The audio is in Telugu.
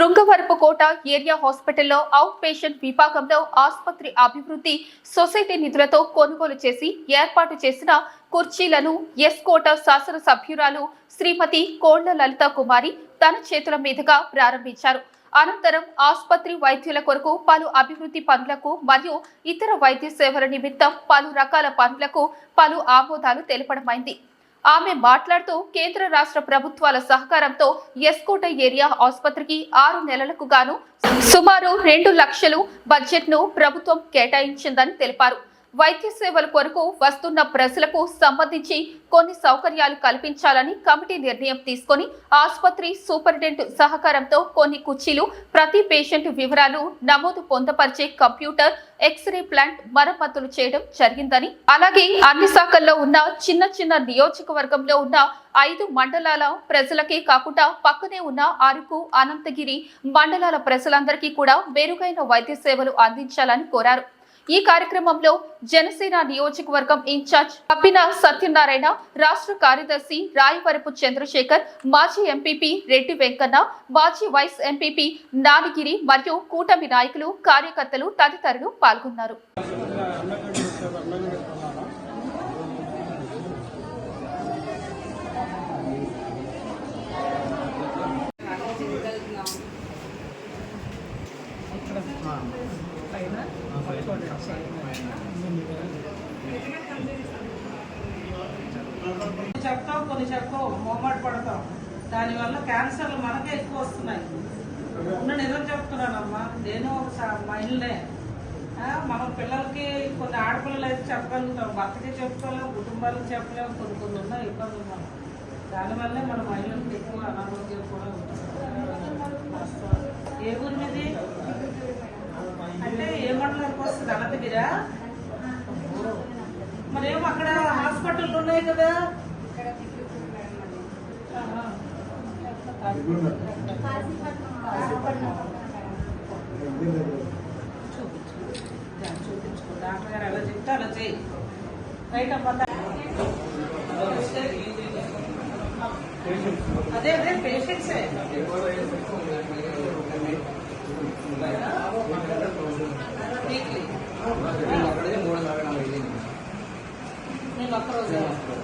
శృంగవరపుకోట ఏరియా హాస్పిటల్లో అవుట్ పేషెంట్ విభాగంలో ఆసుపత్రి అభివృద్ధి సొసైటీ నిధులతో కొనుగోలు చేసి ఏర్పాటు చేసిన కుర్చీలను ఎస్ కోట శాసన సభ్యురాలు శ్రీమతి కోళ్ళ లలిత కుమారి తన చేతుల మీదుగా ప్రారంభించారు. అనంతరం ఆసుపత్రి వైద్యుల కొరకు పలు అభివృద్ధి పనులకు మరియు ఇతర వైద్య సేవల నిమిత్తం పలు రకాల పనులకు పలు ఆమోదాలు తెలపడమైంది. ఆమె మాట్లాడుతూ కేంద్ర రాష్ట్ర ప్రభుత్వాల సహకారంతో ఎస్కోట ఏరియా ఆసుపత్రికి ఆరు నెలలకు గాను సుమారు రెండు లక్షలు బడ్జెట్ను ప్రభుత్వం కేటాయించిందని తెలిపారు. వైద్య సేవల కొరకు వస్తున్న ప్రజలకు సంబంధించి కొన్ని సౌకర్యాలు కల్పించాలని కమిటీ నిర్ణయం తీసుకొని ఆసుపత్రి సూపరింటెండెంట్ సహకారంతో కొన్ని కుర్చీలు ప్రతి పేషెంట్ వివరాలు నమోదు పొందపరిచే కంప్యూటర్ ఎక్స్రే ప్లాంట్ మరమ్మతులు చేయడం జరిగిందని అలాగే అన్ని శాఖల్లో ఉన్న చిన్న చిన్న నియోజకవర్గంలో ఉన్న ఐదు మండలాల ప్రజలకే కాకుండా పక్కనే ఉన్న అరకు అనంతగిరి మండలాల ప్రజలందరికీ కూడా మెరుగైన వైద్య సేవలు అందించాలని కోరారు. ఈ కార్యక్రమంలో జనసేన నియోజకవర్గం ఇన్ఛార్జ్ కప్పిన సత్యనారాయణ రాష్ట్ర కార్యదర్శి రాయవరపు చంద్రశేఖర్ మాజీ ఎంపీపీ రెడ్డి వెంకన్న మాజీ వైస్ ఎంపీపీ నానిగిరి మరియు కూటమి నాయకులు కార్యకర్తలు తదితరులు పాల్గొన్నారు. కొన్ని చెప్తావు కొన్ని చెప్తావు మొహమాట పడతావు. దానివల్ల క్యాన్సర్లు మనకే ఎక్కువ వస్తున్నాయి. ఉన్న నిజం చెప్తున్నానమ్మా. నేను ఒక మహిళనే మనం పిల్లలకి కొన్ని ఆడపిల్లలు అయితే చెప్పగలుగుతాం. భర్తకి చెప్పుకోలేము కుటుంబాలకు చెప్పలేము కొన్ని కొన్ని ఉన్నాయి ఇబ్బందులు మనం దానివల్లే మన మహిళలకు ఎక్కువ అనారోగ్యం కూడా ఉంటుంది ఏ ఊరి మీద అంటే ఏ మండలానికి వస్తుంది అనంతగిరా అక్కడ హాస్పిటల్ ఉన్నాయి కదా ఆహా. చూపించు. చూపించుకో డాక్టర్ గారు అలా చెప్తే అలా చేయి రైట్ అమ్మా అదే అదే పేషెంట్సే Вопросы?